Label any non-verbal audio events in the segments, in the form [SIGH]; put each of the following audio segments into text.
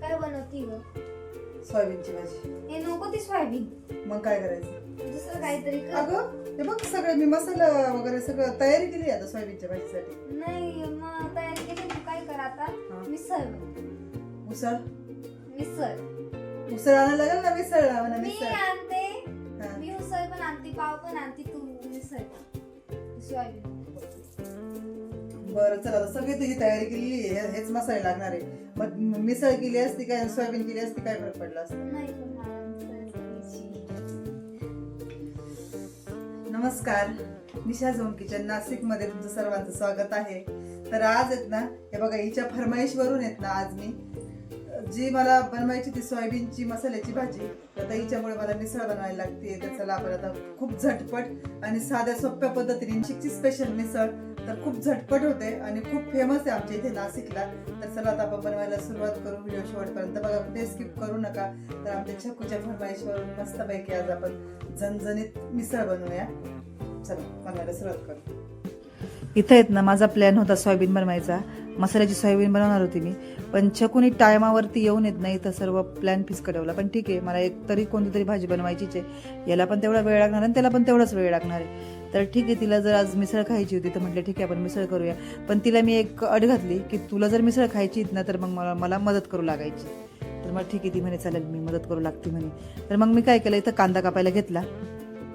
काय बनवती ग? सोयाबीनची भाजी. हे नको ती सोयाबीन. मग काय करायचं? दुसरं काहीतरी कर. अगं हे बघ सगळं मी मसाला वगैरे सगळं तयारी केली आता सोयाबीनच्या भाजीसाठी. नाही मग तयारी केली तू काय कर आता? हा. मिसळ. बन. उसळ मिसळ उसळ आणायला लागेल ना मिसळ? म्हणा मी मिसळ. आणते. हा. मी उसळ पण आणते पाव पण आणते तू मिसळ. पण. सोयाबीन. बरं चला आता सगळी तुझी तयारी केलेली आहे. हे- हेच मसाले लागणार आहे. मग मिसळ केली असती काय आणि सोयाबीन केली असती काय फरक पडला असता नाही पण मला मिसळच खायची. नमस्कार निशा झोन किचन नाशिकमध्ये तुमचं सर्वांचं स्वागत आहे तर आज आहेत ना हे बघा हिच्या फरमाईशवरून आहेत ना आज मी जी मला बनवायची ती सोयाबीनची मसाल्याची भाजी तर आता हिच्यामुळे मला मिसळ बनवायला लागते. तर चला आपण आता खूप झटपट आणि साध्या सोप्या पद्धतीने नाशिकची स्पेशल मिसळ तर खूप झटपट होते आणि खूप फेमस आहे आमच्या इथे नाशिकला. तर चला आता आपण बनवायला सुरुवात करू. व्हिडिओ शेवटपर्यंत बघा कुठे स्किप करू नका. तर आमच्या छकूच्या फरमाईशवरून मस्तपैकी आज आपण झणझणीत मिसळ बनवूया. चला बनवायला सुरुवात करू. इथं आहेत ना माझा प्लॅन होता सोयाबीन बनवायचा. मसाल्याची सोयाबीन बनवणार होती मी. पण छकुनी टायमावरती येऊन येत नाही तर सर्व प्लॅन फिसकटवला पण ठीक आहे मला एक तरी कोणती तरी भाजी बनवायचीच आहे. याला पण तेवढा वेळ लागणार आणि त्याला पण तेवढाच वेळ लागणार आहे. तर ठीक आहे तिला जर आज मिसळ खायची होती तर म्हटलं ठीक आहे आपण मिसळ करूया. पण तिला मी एक अट घातली की तुला जर मिसळ खायची ना तर मग मला मला मदत करू लागायची. तर मग ठीक आहे ती म्हणे चालेल मी मदत करू लागते म्हणे. तर मग मी काय केलं इथं कांदा कापायला घेतला.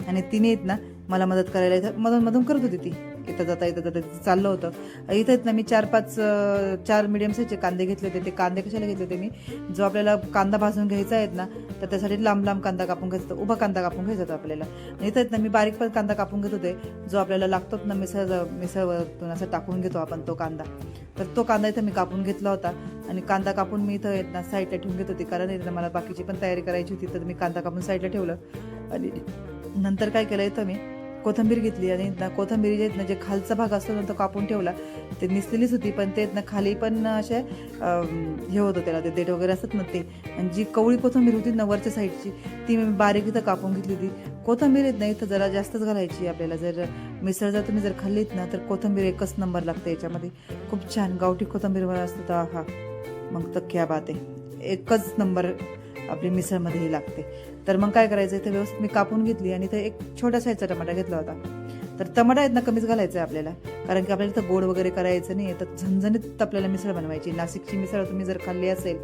आणि तिने येत ना मला मदत करायला इथं मधून मधून करत होती ती. इथं जाता येता जाता चाललं होतं. इथं ना मी चार पाच चार मिडियम साईजचे कांदे घेतले होते. ते कांदे कशाला घेतले होते मी? जो आपल्याला कांदा भाजून घ्यायचा आहेत ना तर त्यासाठी लांब लांब कांदा कापून घ्यायचा होता. उभा कांदा कापून घ्यायचा होता आपल्याला. इथं ना मी बारीक पण कांदा कापून घेत होते. जो आपल्याला लागतो ना मिसळ मिसळवरतून असं टाकून घेतो आपण तो कांदा. तर तो कांदा इथं मी कापून घेतला होता. आणि कांदा कापून मी इथं येत ना साईडला ठेवून घेत होती. कारण इथं मला बाकीची पण तयारी करायची होती तर मी कांदा कापून साईडला ठेवलं. आणि नंतर काय केलं इथं मी? कोथंबीर घेतली आणि ना कोथंबीर जे आहेत ना जे खालचा भाग असतो ना तो कापून ठेवला. ते निसलेलीच होती पण ते ना खाली पण असे हे होतं त्याला ते देठ वगैरे असत ना ते. आणि जी कवळी कोथंबीर होती ना वरच्या साईडची ती मी बारीक इथं कापून घेतली होती. कोथंबीर येत नाही तर जरा जास्तच घालायची आपल्याला. जर मिसळ जर तुम्ही जर खाल्लीत ना तर कोथंबीर एकच नंबर लागते याच्यामध्ये. खूप छान गावठी कोथंबीर असतं तर हा मग तर क्या बात आहे. एकच नंबर आपली मिसळमध्ये ही लागते. तर मग काय करायचं? इथे व्यवस्थित मी कापून घेतली आणि इथे एक छोटा साईजचा टमाटा घेतला होता. तर टमाटा आहेत ना कमीच घालायचा आहे आपल्याला. कारण की आपल्याला इथं गोड वगैरे करायचं नाही तर झणझणीत आपल्याला मिसळ बनवायची. नाशिकची मिसळ तुम्ही जर खाल्ली असेल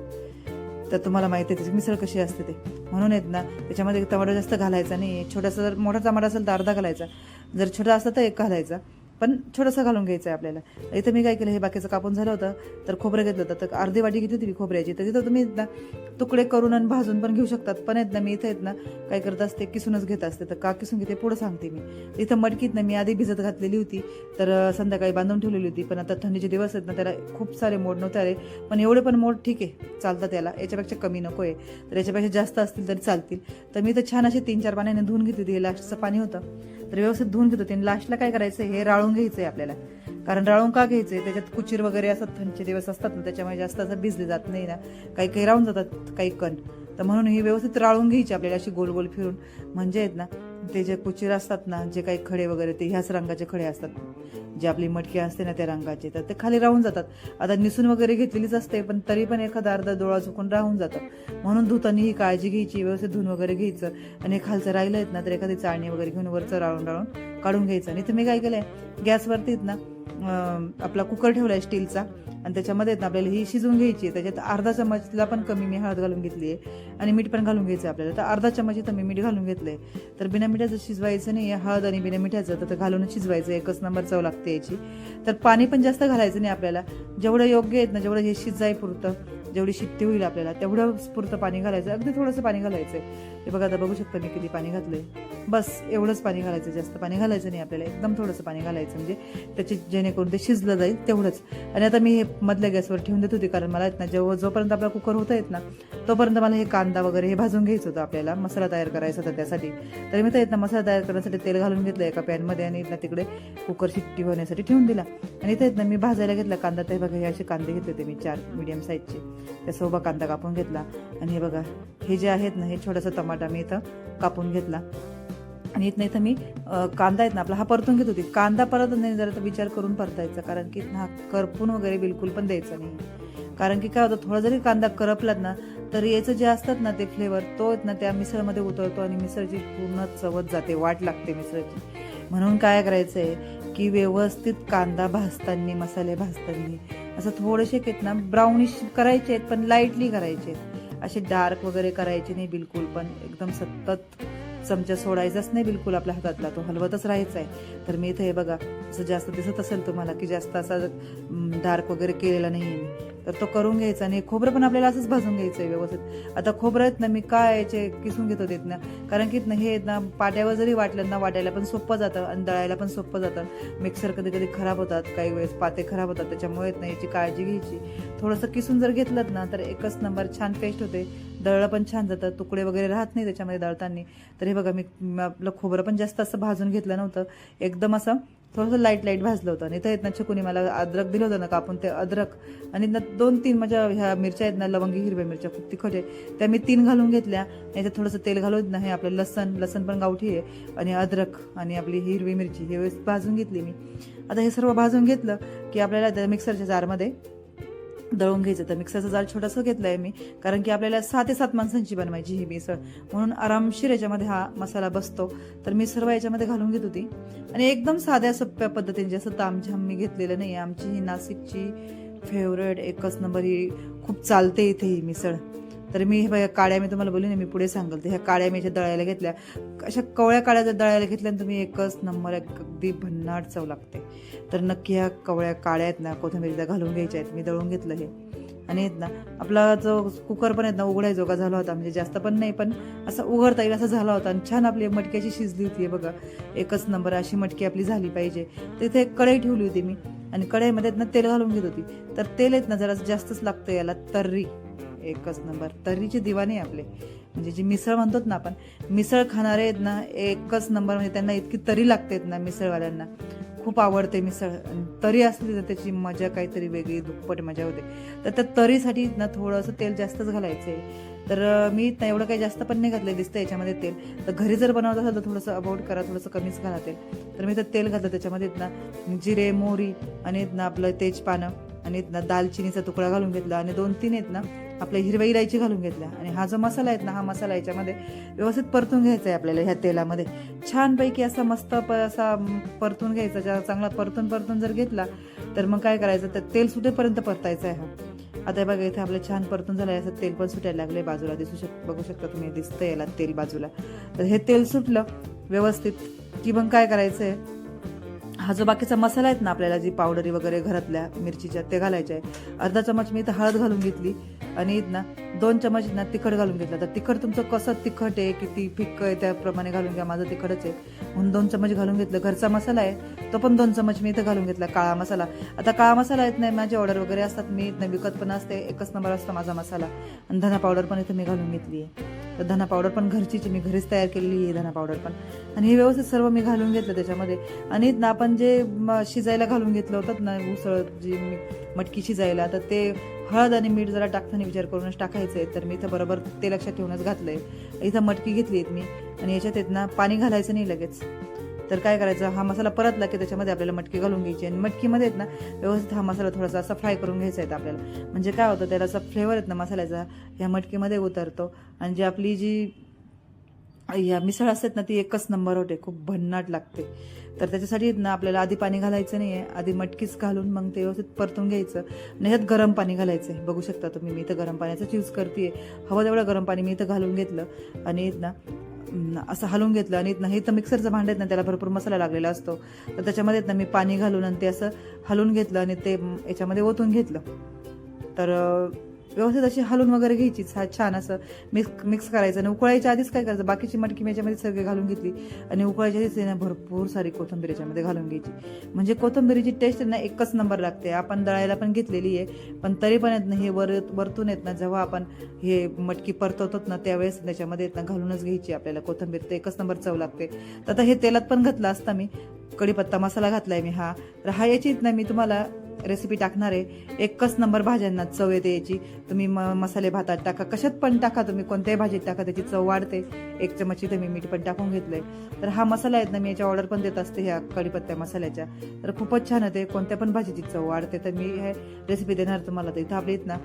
तर तुम्हाला माहिती आहे त्याची मिसळ कशी असते ते. म्हणून आहेत ना त्याच्यामध्ये टमाटा जास्त घालायचा नाही छोटासा जर मोठा टमाटा असेल तर अर्धा घालायचा. जर छोटा असला तर एक घालायचा. पण छोटंसं घालून घ्यायचं आहे आपल्याला. इथं मी काय केलं हे बाकीचं कापून झालं होतं तर खोबरं घेतलं होतं. तर अर्धी वाटी घेतली होती मी खोबऱ्याची. तर तिथं तुम्ही ना तुकडे करून आणि भाजून पण घेऊ शकतात. पण आहेत ना मी इथं आहेत ना काय करत असते किसूनच घेत असते. तर का किसून घेते पुढं सांगते मी. इथं मडकीत ना मी आधी भिजत घातलेली होती. तर संध्याकाळी बांधून ठेवलेली होती. पण आता थंडीचे दिवस आहेत ना त्याला खूप सारे मोड नव्हते आले. पण एवढे पण मोड ठीक आहे चालतात त्याला. याच्यापेक्षा कमी नको आहे तर याच्यापेक्षा जास्त असतील तरी चालतील. तर मी तर छान असे तीन चार पाण्याने धुवून घेत होती. हे लास्टचं पाणी होतं. तर व्यवस्थित धुवून घेतो. त्यांनी आणि लास्टला काय करायचं? हे राळून घ्यायचं आहे आपल्याला. कारण राळून का घ्यायचं आहे त्याच्यात कुचीर वगैरे असतात. थंडचे दिवस असतात ना त्याच्यामुळे जास्त असं भिजले जात नाही ना. काही काही राहून जातात काही कण. तर म्हणून ही व्यवस्थित राळून घ्यायची आपल्याला अशी गोल गोल फिरून. म्हणजे आहेत ना ते जे कुचीर असतात ना जे काही खडे वगैरे ते ह्याच रंगाचे खडे असतात. जे आपली मटकी असते ना त्या रंगाचे. तर ते खाली राहून जातात. आता निसून वगैरे घेतलेलीच असते पण तरी पण एखादा अर्धा डोळा चुकून राहून जातं. म्हणून धुताना ही काळजी घ्यायची व्यवस्थित धुवून वगैरे घ्यायचं. आणि खालचं राहिलं आहेत ना तर एखादी चाळणी वगैरे घेऊन वरचं राळून राळून काढून घ्यायचं. आणि तुम्ही काय केलंय? गॅसवरती आहेत ना आपला कुकर ठेवलाय स्टीलचा आणि त्याच्यामध्ये आहेत ना आपल्याला ही शिजवून घ्यायची आहे. त्याच्यात अर्धा चमचला पण कमी मी हळद घालून घेतली आहे आणि मीठ पण घालून घ्यायचं आहे आपल्याला. तर अर्धा चमच इथं मी मीठ घालून घेतलंय. तर बिना मिठाचं शिजवायचं नाही हळद आणि बिना मिठाचं तर घालून घालूनच शिजवायचं. एकच नंबर चव लागते याची. तर पाणी पण जास्त घालायचं नाही आपल्याला. जेवढं योग्य आहेत ना जेवढं हे शिजाय पुरतं जेवढी शिट्टी होईल आपल्याला तेवढं स्फूर्त पाणी घालायचं. अगदी थोडंसं पाणी घालायचं हे बघा आता बघू शकता मी किती पाणी घातलंय. बस एवढंच पाणी घालायचं जास्त पाणी घालायचं नाही आपल्याला. एकदम थोडंसं पाणी घालायचं म्हणजे त्याची जेणेकरून ते शिजलं जाईल तेवढंच. आणि आता मी हे मधल्या गॅसवर ठेवून देत होती कारण मला येत ना जेव्हा जोपर्यंत आपला कुकर होता येत ना तोपर्यंत मला हे कांदा वगैरे हे भाजून घ्यायचं होतं आपल्याला मसाला तयार करायचा होता त्यासाठी. तर मी तर येत ना मसाला तयार करण्यासाठी तेल घालून घेतलं एका पॅनमध्ये आणि इथं तिकडे कुकर शिट्टी होण्यासाठी ठेवून दिला. आणि इथं येत ना मी भाजायला घेतला कांदा. ते बघा हे असे कांदे घेतले होते मी चार मीडियम साईजचे त्यासोबत कांदा कापून घेतला. आणि हे बघा हे जे आहेत ना हे छोटासा टमाटा मी इथं कापून घेतला. आणि इथनं इथं मी कांदा आहेत ना आपला हा परतून घेत होती. कांदा परत नाही जरा तर विचार करून परतायचा. कारण की हा करपून वगैरे बिलकुल पण द्यायचा नाही. कारण की काय होतं थोडा जरी कांदा करपलात ना तर याचं जे असतात ना ते फ्लेवर तो ना त्या मिसळमध्ये उतरतो आणि मिसळची पूर्ण चवत जाते वाट लागते मिसळची. म्हणून काय करायचं आहे की व्यवस्थित कांदा भाजताना मसाले भाजताना. असं थोडेसे आहेत ना ब्राउनिश करायचे आहेत पण लाईटली करायचे आहेत. असे डार्क वगैरे करायचे नाही बिलकुल पण एकदम सतत चमचा सोडायचाच नाही बिलकुल आपल्या हातातला तो हलवतच राहायचा आहे. तर मी इथे हे बघा असं जास्त दिसत असेल तुम्हाला की जास्त असा डार्क वगैरे केलेला नाही मी. तर तो करून घ्यायचा आणि खोबरं पण आपल्याला असंच भाजून घ्यायचं आहे व्यवस्थित. आता खोबरं आहेत ना मी काय याचे किसून घेत होते ना? कारण की ना हे ना पाट्यावर जरी वाटलं ना वाटायला पण सोपं जातं आणि दळायला पण सोपं जातं. मिक्सर कधी कधी खराब होतात काही वेळेस पाते खराब होतात त्याच्यामुळे ना याची काळजी घ्यायची. थोडंसं किसून जर घेतलं ना तर एकच नंबर छान पेस्ट होते. दळलं पण छान जातं तुकडे वगैरे राहत नाही त्याच्यामध्ये दळताना. तर हे बघा मी आपलं खोबरं पण जास्त असं भाजून घेतलं नव्हतं. एकदम असं थोडंसं लाइट लाइट भाजलं होतं. आणि इथं ना छकुनी मला अद्रक दिलं होतं ना कापून ते अद्रक. आणि ना दोन तीन माझ्या ह्या मिरच्या आहेत ना लवंगी हिरव्या मिरच्या खूप तिखट आहे. त्या मी तीन घालून घेतल्या. याच्यात थोडंसं तेल घालून ना हे आपलं लसण लसण पण गावठी आहे. आणि अद्रक आणि आपली हिरवी मिरची हे वेळेस भाजून घेतली मी. आता हे सर्व भाजून घेतलं की आपल्याला त्या मिक्सरच्या जारमध्ये दळून घ्यायचं. तर मिक्सरचं जाळ छोटासा घेतलं आहे मी कारण की आपल्याला सहा ते सात माणसांची बनवायची ही मिसळ. म्हणून आरामशीर याच्यामध्ये हा मसाला बसतो. तर मी सर्व याच्यामध्ये घालून घेत होती. आणि एकदम साध्या सोप्या पद्धतीने जसं तामझाम मी घेतलेलं नाही आमची ही नाशिकची फेवरेट एकच नंबर ही खूप चालते इथे ही मिसळ. तर मी हे बघा काळ्या मी तुम्हाला बोलली ना मी पुढे सांगल. तर ह्या काळ्या मी दळायला घेतल्या. अशा कवळ्या काळ्या जर दळायला घेतल्या तुम्ही एकच नंबर एक अगदी भन्नाट चव लागते. तर नक्की ह्या कवळ्या काळ्या आहेत ना कोथिंबीरीला घालून घ्यायच्या आहेत. मी दळून घेतलं हे. आणि आहेत ना आपला जो कुकर पण आहेत ना उघडाय का झाला होता म्हणजे जास्त पण नाही पण असं उघडता येईल असं झाला होता. आणि छान आपली मटक्याची शिजली होती हे बघा. एकच नंबर अशी मटकी आपली झाली पाहिजे. तिथे एक कढई ठेवली होती मी. आणि कढईमध्ये आहेत ना तेल घालून घेत होती. तर तेल आहेत ना जरा जास्तच लागतं याला तर्री. एकच नंबर. तर्रीचे दिवाने आपले. म्हणजे जे मिसळ म्हणतो ना आपण मिसळ खाणारे आहेत ना एकच नंबर म्हणजे त्यांना इतकी तरी लागते ना मिसळवाल्यांना. खूप आवडते मिसळ. तरी असली तर त्याची मजा काहीतरी वेगळी दुप्पट मजा होते. तर त्या तरीसाठी ना थोडंसं तेल जास्तच घालायचं आहे तर मी ना एवढं काही जास्त पण नाही घातलं दिसतं याच्यामध्ये तेल. तर घरी जर बनवत असेल तर थोडंसं अबाउट करा थोडंसं कमीच घाला तेल. तर मी तर तेल घातलं त्याच्यामध्ये ना जिरे मोहरी आणि ना आपलं तेजपानं आणि ना दालचिनीचा तुकडा घालून घेतला. आणि दोन तीन आहेत ना आपल्या हिरव्या इलायची घालून घेतल्या. आणि हा जो मसाला आहे ना हा मसाला याच्यामध्ये व्यवस्थित परतून घ्यायचा आहे आपल्याला ह्या तेलामध्ये. छानपैकी असा मस्त प असा परतून घ्यायचा ज्या चांगला परतून परतून जर घेतला तर मग काय करायचं तर तेल सुटेपर्यंत परतायचं आहे हा. आता हे बघा इथे आपलं छान परतून झालं आहे असं तेल पण सुटायला लागले बाजूला. दिसू शक बघू शकता तुम्ही दिसतं याला तेल बाजूला. तर हे तेल सुटलं व्यवस्थित की मग काय करायचं आहे हा जो बाकीचा मसाला आहेत ना आपल्याला जी पावडरी वगैरे घरातल्या मिरचीच्या ते घालायच्या आहे. अर्धा चमच मी इथं हळद घालून घेतली आणि इथं ना दोन चमच ना तिखट घालून घेतलं. तर तिखट तुमचं कसं तिखट आहे किती फिक्क आहे त्याप्रमाणे घालून घ्या माझं तिखटच आहे. म्हणून दोन चमच घालून घेतलं. घरचा मसाला आहे तो पण दोन चमच मी इथं घालून घेतला काळा मसाला. आता काळा मसाला येत नाही माझे ऑर्डर वगैरे असतात मी इथं विकत पण असते एकच नंबर असतो माझा मसाला. आणि धना पावडर पण इथं मी घालून घेतली आहे. तर धना पावडर पण घरचीच मी घरीच तयार केलेली आहे धना पावडर पण. आणि हे व्यवस्थित सर्व मी घालून घेतलं त्याच्यामध्ये. आणि ना आपण जे शिजायला घालून घेतलं होतं ना उसळ जी मी- मटकी शिजायला तर ते हळद आणि मीठ जरा टाकताना विचार करूनच टाकायचं आहे तर मी इथं बरोबर ते लक्षात ठेवूनच घातलंय. इथं मटकी घेतली आहेत मी. आणि याच्यात आहेत ना पाणी घालायचं नाही लगेच. तर काय करायचं? हा मसाला परतला की त्याच्यामध्ये आपल्याला मटकी घालून घ्यायची आणि मटकीमध्ये आहेत ना व्यवस्थित हा मसाला थोडासा असा फ्राय करून घ्यायचा आहे आपल्याला. म्हणजे काय होतं त्याला असा फ्लेवर आहेत ना मसाल्याचा ह्या मटकीमध्ये उतरतो. आणि जी आपली जी या मिसळ असतात ना ती एकच नंबर होते खूप भन्नाट लागते. तर त्याच्यासाठी ना आपल्याला आधी पाणी घालायचं नाही आहे आधी मटकीच घालून मग ते व्यवस्थित परतून घ्यायचं. आणि ह्यात गरम पाणी घालायचं आहे. बघू शकता तुम्ही मी इथं गरम पाण्याचाच यूज करते हवं तेवढं गरम पाणी मी इथं घालून घेतलं. आणि ना असं हलवून घेतलं आणि नाही तर मिक्सरचं भांडं आहेत ना त्याला भरपूर मसाला लागलेला असतो. तर त्याच्यामध्ये ना मी पाणी घालून आणि ते असं हलवून घेतलं आणि ते याच्यामध्ये ओतून घेतलं. तर व्यवस्थित अशी हलून वगैरे घ्यायची. छान असं मिक्स मिक्स करायचं. आणि उकळायच्या आधीच काय करायचं? बाकीची मटकी मी याच्यामध्ये सगळी घालून घेतली. आणि उकळायच्या आधीच आहे ना भरपूर सारी कोथिंबीर याच्यामध्ये घालून घ्यायची. म्हणजे कोथिंबीरीची टेस्ट ना एकच नंबर लागते. आपण दळायला पण घेतलेली आहे पण तरी पण येत ना हे वर वरतून येत ना जेव्हा आपण हे मटकी परतवतो ना त्यावेळेस त्याच्यामध्ये येत ना घालूनच घ्यायची आपल्याला कोथिंबीर. ते एकच नंबर चव लागते. तर आता हे तेलात पण घातलं असता मी. कढीपत्ता मसाला घातलाय मी हा. तर हा याची ना मी तुम्हाला रेसिपी टाकणार आहे. एकच नंबर भाज्यांना चव येते याची. तुम्ही म मसाले भातात टाका. कशात पण टाका तुम्ही कोणत्याही भाजीत टाका त्याची चव वाढते. एक चमची इथे मी मीठ पण टाकून घेतलंय. तर हा मसाला आहेत ना मी याच्या ऑर्डर पण देत असते ह्या कढीपत्त्या मसाल्याच्या. तर खूपच छान होते कोणत्या पण भाजीची चव वाढते. तर मी हे रेसिपी देणार तुम्हाला. तर इथं आपली आहेत ना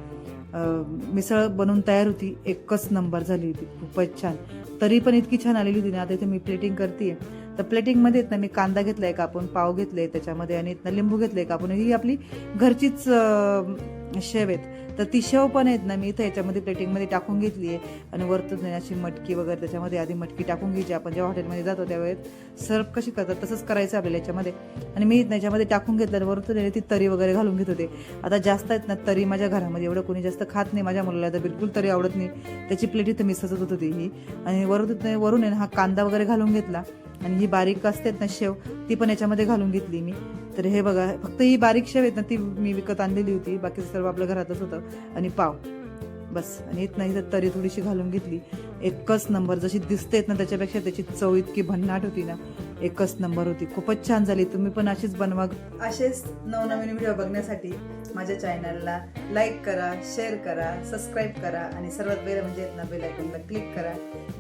मिसळ बनवून तयार होती. एकच नंबर झाली होती. खूपच छान. तरी पण इतकी छान आलेली होती ना आता इथे मी प्लेटिंग करते तर प्लेटिंगमध्ये आहेत ना मी कांदा घेतलाय कापून पाव घेतले त्याच्यामध्ये आणि इथनं लिंबू घेतले कापून ही आपली घरचीच शेव आहेत. तर ती शेव पण आहेत ना मी इथं याच्यामध्ये प्लेटिंगमध्ये टाकून घेतली आहे. आणि वरतून अशी मटकी वगैरे त्याच्यामध्ये आधी मटकी टाकून घ्यायची आपण जेव्हा हॉटेलमध्ये जातो त्यावेळेस. सर्व कशी करतात तसंच करायचं आपल्याला याच्यामध्ये. आणि मी याच्यामध्ये टाकून घेतलं आणि वरतून ती तरी वगैरे घालून घेत होते. आता जास्त आहेत ना तरी माझ्या घरामध्ये एवढं कोणी जास्त खात नाही माझ्या मुलाला तर बिलकुल तरी आवडत नाही. त्याची प्लेट इथं मी सजत होती ही. आणि वरतून वरून आहे हा कांदा वगैरे घालून घेतला. आणि ही बारीक असते ना शेव ती पण याच्यामध्ये घालून घेतली मी. तर हे बघा फक्त ही बारीक शेव आहेत ना ती मी विकत आणलेली होती. बाकी सर्व आपल्या घरातच होतं. आणि पाव. बस. आणि इथं नाही तर तरी थोडीशी घालून घेतली. एकच नंबर जशी दिसतेत ना त्याच्यापेक्षा त्याची चव इतकी भन्नाट होती ना एकच नंबर होती. खूपच छान झाली. तुम्ही पण अशीच बनवा. असेच नवनवीन व्हिडिओ बघण्यासाठी माझ्या चॅनलला लाईक करा शेअर करा सबस्क्राईब करा आणि सर्वात पहिलं म्हणजे ना बेल आयकॉनला क्लिक करा.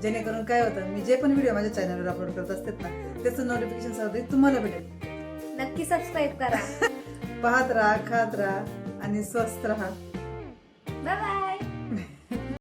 जेणेकरून काय होतं मी जे पण व्हिडिओ माझ्या चॅनलवर अपलोड करत असतात ना त्याचं नोटिफिकेशन सर्वात तुम्हाला भेटेल. नक्की सबस्क्राईब करा. [LAUGHS] पाहत राहा खात राहा आणि स्वस्त राहा. बाय